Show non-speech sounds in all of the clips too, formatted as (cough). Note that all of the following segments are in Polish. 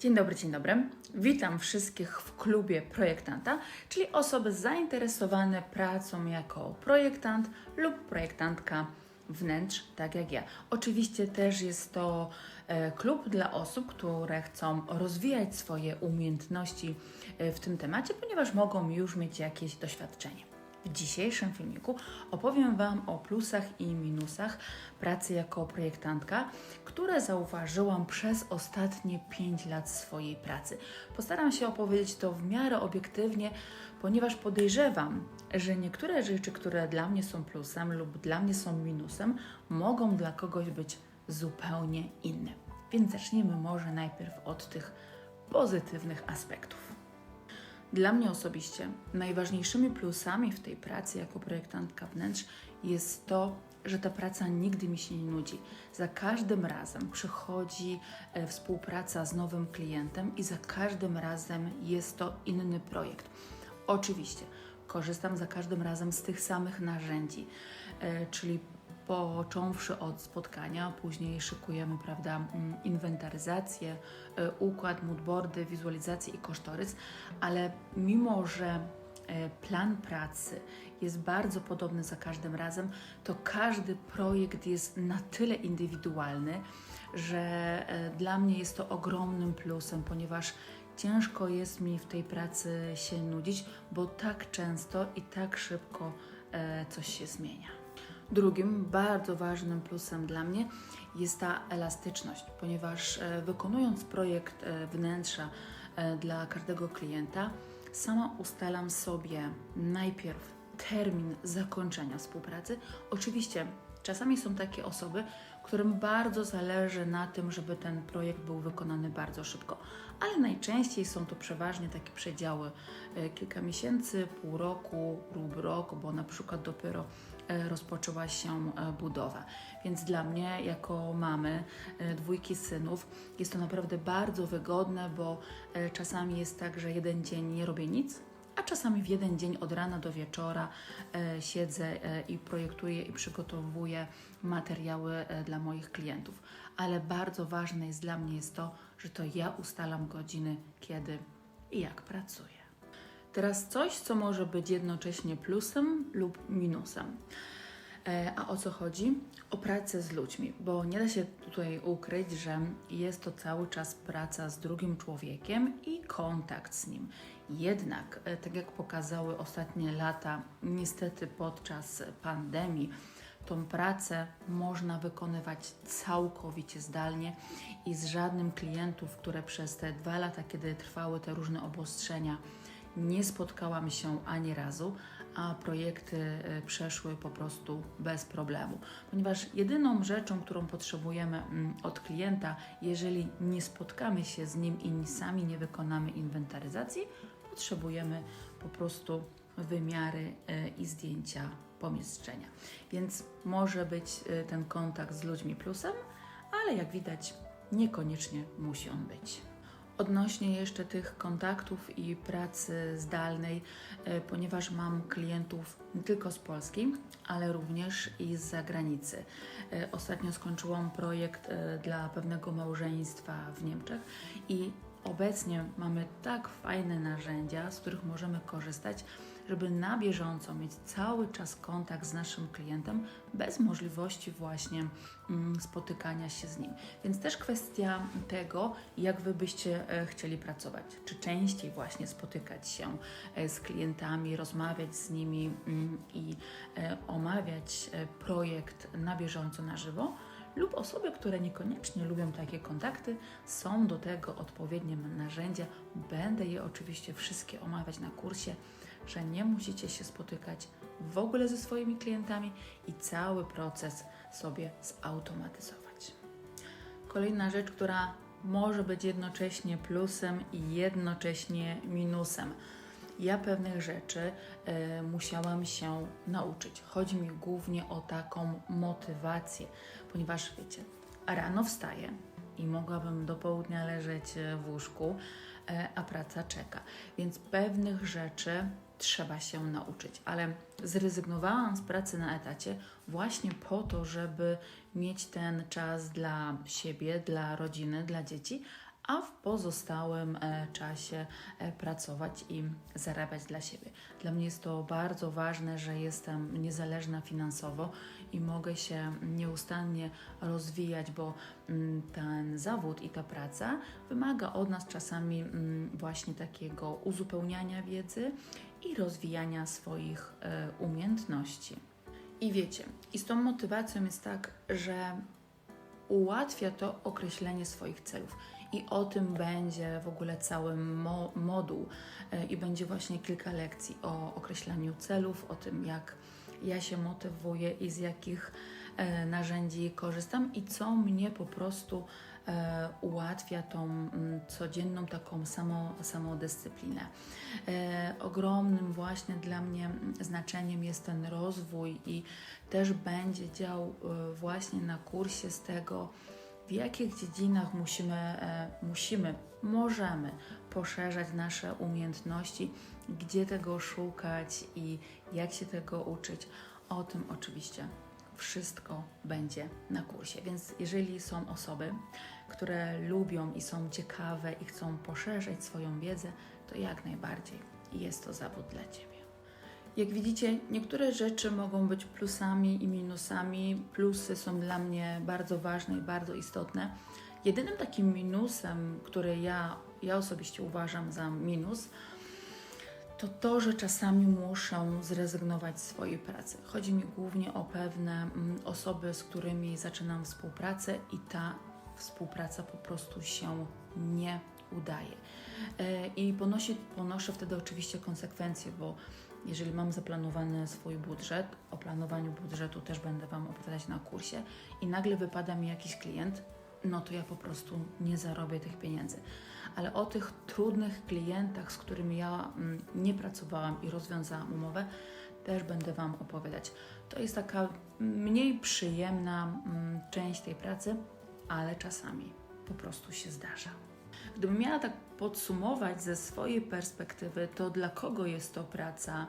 Dzień dobry, dzień dobry. Witam wszystkich w klubie projektanta, czyli osoby zainteresowane pracą jako projektant lub projektantka wnętrz, tak jak ja. Oczywiście też jest to e, klub dla osób, które chcą rozwijać swoje umiejętności e, w tym temacie, ponieważ mogą już mieć jakieś doświadczenie. W dzisiejszym filmiku opowiem Wam o plusach i minusach pracy jako projektantka, które zauważyłam przez ostatnie 5 lat swojej pracy. Postaram się opowiedzieć to w miarę obiektywnie, ponieważ podejrzewam, że niektóre rzeczy, które dla mnie są plusem lub dla mnie są minusem, mogą dla kogoś być zupełnie inne. Więc zacznijmy może najpierw od tych pozytywnych aspektów. Dla mnie osobiście najważniejszymi plusami w tej pracy jako projektantka wnętrz jest to, że ta praca nigdy mi się nie nudzi. Za każdym razem przychodzi e, współpraca z nowym klientem i za każdym razem jest to inny projekt. Oczywiście korzystam za każdym razem z tych samych narzędzi, e, czyli począwszy od spotkania, później szykujemy, prawda, mm, inwentaryzację, e, układ, moodboardy, wizualizację i kosztorys, ale mimo, że e, plan pracy jest bardzo podobny za każdym razem, to każdy projekt jest na tyle indywidualny, że e, dla mnie jest to ogromnym plusem, ponieważ ciężko jest mi w tej pracy się nudzić, bo tak często i tak szybko coś się zmienia. Drugim bardzo ważnym plusem dla mnie jest ta elastyczność, ponieważ e, wykonując projekt e, wnętrza e, dla każdego klienta, sama ustalam sobie najpierw termin zakończenia współpracy. Oczywiście czasami są takie osoby, którym bardzo zależy na tym, żeby ten projekt był wykonany bardzo szybko, ale najczęściej są to przeważnie takie przedziały kilka miesięcy, pół roku lub rok, bo na przykład dopiero rozpoczęła się e, budowa. Więc dla mnie, jako mamy e, dwójki synów, jest to naprawdę bardzo wygodne, bo czasami jest tak, że jeden dzień nie robię nic, a czasami w jeden dzień od rana do wieczora siedzę i projektuję i przygotowuję materiały dla moich klientów. Ale bardzo ważne jest dla mnie jest to, że to ja ustalam godziny, kiedy i jak pracuję. Teraz coś, co może być jednocześnie plusem lub minusem. E, a o co chodzi? O pracę z ludźmi, bo nie da się tutaj ukryć, że jest to cały czas praca z drugim człowiekiem i kontakt z nim. Jednak, e, tak jak pokazały ostatnie lata, niestety podczas pandemii, tą pracę można wykonywać całkowicie zdalnie i z żadnym klientów, które przez te dwa lata, kiedy trwały te różne obostrzenia, nie spotkałam się ani razu, a projekty e, przeszły po prostu bez problemu. Ponieważ jedyną rzeczą, którą potrzebujemy mm, od klienta, jeżeli nie spotkamy się z nim i sami nie wykonamy inwentaryzacji, potrzebujemy po prostu wymiary e, i zdjęcia pomieszczenia. Więc może być e, ten kontakt z ludźmi plusem, ale jak widać, niekoniecznie musi on być. Odnośnie jeszcze tych kontaktów i pracy zdalnej, e, ponieważ mam klientów nie tylko z Polski, ale również i z zagranicy. E, ostatnio skończyłam projekt e, dla pewnego małżeństwa w Niemczech i obecnie mamy tak fajne narzędzia, z których możemy korzystać żeby na bieżąco mieć cały czas kontakt z naszym klientem bez możliwości właśnie mm, spotykania się z nim. Więc też kwestia tego, jak Wy byście e, chcieli pracować. Czy częściej właśnie spotykać się e, z klientami, rozmawiać z nimi mm, i e, omawiać projekt na bieżąco na żywo, lub osoby, które niekoniecznie lubią takie kontakty, są do tego odpowiednie narzędzia. Będę je oczywiście wszystkie omawiać na kursie że nie musicie się spotykać w ogóle ze swoimi klientami i cały proces sobie zautomatyzować. Kolejna rzecz, która może być jednocześnie plusem i jednocześnie minusem. Ja pewnych rzeczy y, musiałam się nauczyć. Chodzi mi głównie o taką motywację, ponieważ wiecie, rano wstaję i mogłabym do południa leżeć e, w łóżku, y, a praca czeka. Więc pewnych rzeczy trzeba się nauczyć, ale zrezygnowałam z pracy na etacie właśnie po to, żeby mieć ten czas dla siebie, dla rodziny, dla dzieci, a w pozostałym e, czasie e, pracować i zarabiać dla siebie. Dla mnie jest to bardzo ważne, że jestem niezależna finansowo i mogę się nieustannie rozwijać, bo mm, ten zawód i ta praca wymaga od nas czasami mm, właśnie takiego uzupełniania wiedzy i rozwijania swoich e, umiejętności. I wiecie, i z tą motywacją jest tak, że ułatwia to określenie swoich celów. I o tym będzie w ogóle cały mo moduł e, i będzie właśnie kilka lekcji o określaniu celów, o tym jak ja się motywuję i z jakich e, narzędzi korzystam i co mnie po prostu e, ułatwia tą mm, codzienną taką samo, samodyscyplinę. E, ogromnym właśnie dla mnie znaczeniem jest ten rozwój i też będzie dział e, właśnie na kursie z tego, w jakich dziedzinach musimy, e, musimy, możemy poszerzać nasze umiejętności, gdzie tego szukać i jak się tego uczyć. O tym oczywiście wszystko będzie na kursie. Więc jeżeli są osoby, które lubią i są ciekawe i chcą poszerzać swoją wiedzę, to jak najbardziej jest to zawód dla Ciebie. Jak widzicie, niektóre rzeczy mogą być plusami i minusami. Plusy są dla mnie bardzo ważne i bardzo istotne. Jedynym takim minusem, który ja, ja osobiście uważam za minus, to to, że czasami muszę zrezygnować z swojej pracy. Chodzi mi głównie o pewne mm, osoby, z którymi zaczynam współpracę i ta współpraca po prostu się nie udaje. E, I ponosi, ponoszę wtedy oczywiście konsekwencje, bo jeżeli mam zaplanowany swój budżet, o planowaniu budżetu też będę Wam opowiadać na kursie i nagle wypada mi jakiś klient, no to ja po prostu nie zarobię tych pieniędzy. Ale o tych trudnych klientach, z którymi ja mm, nie pracowałam i rozwiązałam umowę, też będę Wam opowiadać. To jest taka mniej przyjemna mm, część tej pracy, ale czasami po prostu się zdarza. Gdybym miała tak podsumować ze swojej perspektywy, to dla kogo jest to praca,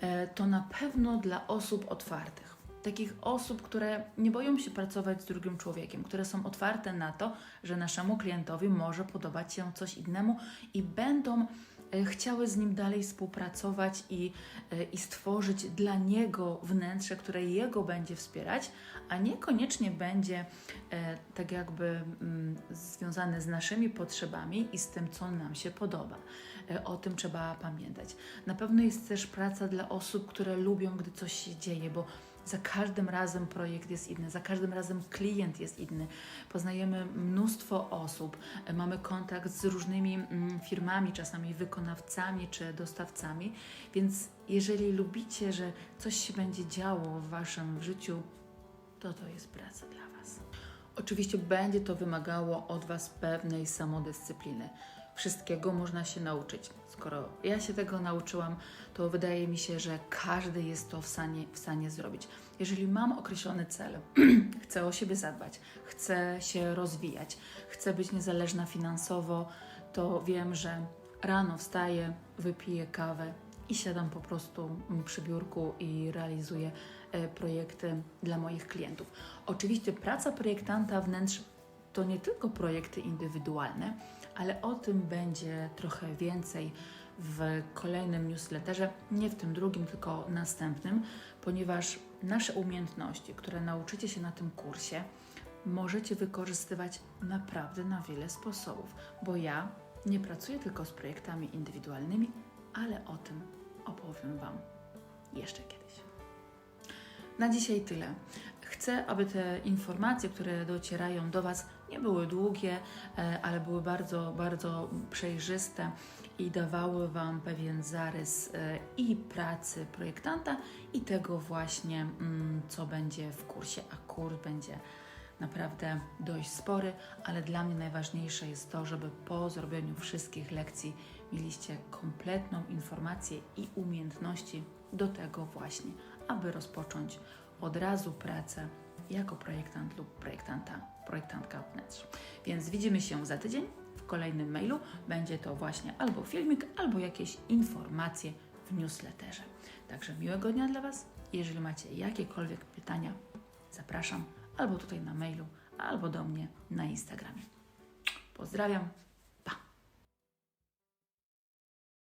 e, to na pewno dla osób otwartych. Takich osób, które nie boją się pracować z drugim człowiekiem, które są otwarte na to, że naszemu klientowi może podobać się coś innemu i będą chciały z nim dalej współpracować i, e, i stworzyć dla niego wnętrze, które jego będzie wspierać, a niekoniecznie będzie e, tak jakby mm, związane z naszymi potrzebami i z tym, co nam się podoba. E, o tym trzeba pamiętać. Na pewno jest też praca dla osób, które lubią, gdy coś się dzieje, bo za każdym razem projekt jest inny, za każdym razem klient jest inny. Poznajemy mnóstwo osób, mamy kontakt z różnymi mm, firmami, czasami wykonawcami czy dostawcami, więc jeżeli lubicie, że coś się będzie działo w waszym życiu, to to jest praca dla Was. Oczywiście będzie to wymagało od Was pewnej samodyscypliny. Wszystkiego można się nauczyć. Skoro ja się tego nauczyłam, to wydaje mi się, że każdy jest to w stanie, w stanie zrobić. Jeżeli mam określony cel, (clears throat) chcę o siebie zadbać, chcę się rozwijać, chcę być niezależna finansowo, to wiem, że rano wstaję, wypiję kawę i siadam po prostu przy biurku i realizuję e, projekty dla moich klientów. Oczywiście praca projektanta wnętrz to nie tylko projekty indywidualne, ale o tym będzie trochę więcej w kolejnym newsletterze, nie w tym drugim, tylko następnym, ponieważ nasze umiejętności, które nauczycie się na tym kursie, możecie wykorzystywać naprawdę na wiele sposobów, bo ja nie pracuję tylko z projektami indywidualnymi, ale o tym opowiem Wam jeszcze kiedyś. Na dzisiaj tyle. Chcę, aby te informacje, które docierają do Was, nie były długie, e, ale były bardzo, bardzo przejrzyste i dawały Wam pewien zarys e, i pracy projektanta, i tego właśnie, mm, co będzie w kursie, a kurs będzie naprawdę dość spory, ale dla mnie najważniejsze jest to, żeby po zrobieniu wszystkich lekcji mieliście kompletną informację i umiejętności do tego właśnie, aby rozpocząć od razu pracę jako projektant lub projektanta, projektantka wnętrz. Więc widzimy się za tydzień w kolejnym mailu. Będzie to właśnie albo filmik, albo jakieś informacje w newsletterze. Także miłego dnia dla Was. Jeżeli macie jakiekolwiek pytania, zapraszam albo tutaj na mailu, albo do mnie na Instagramie. Pozdrawiam.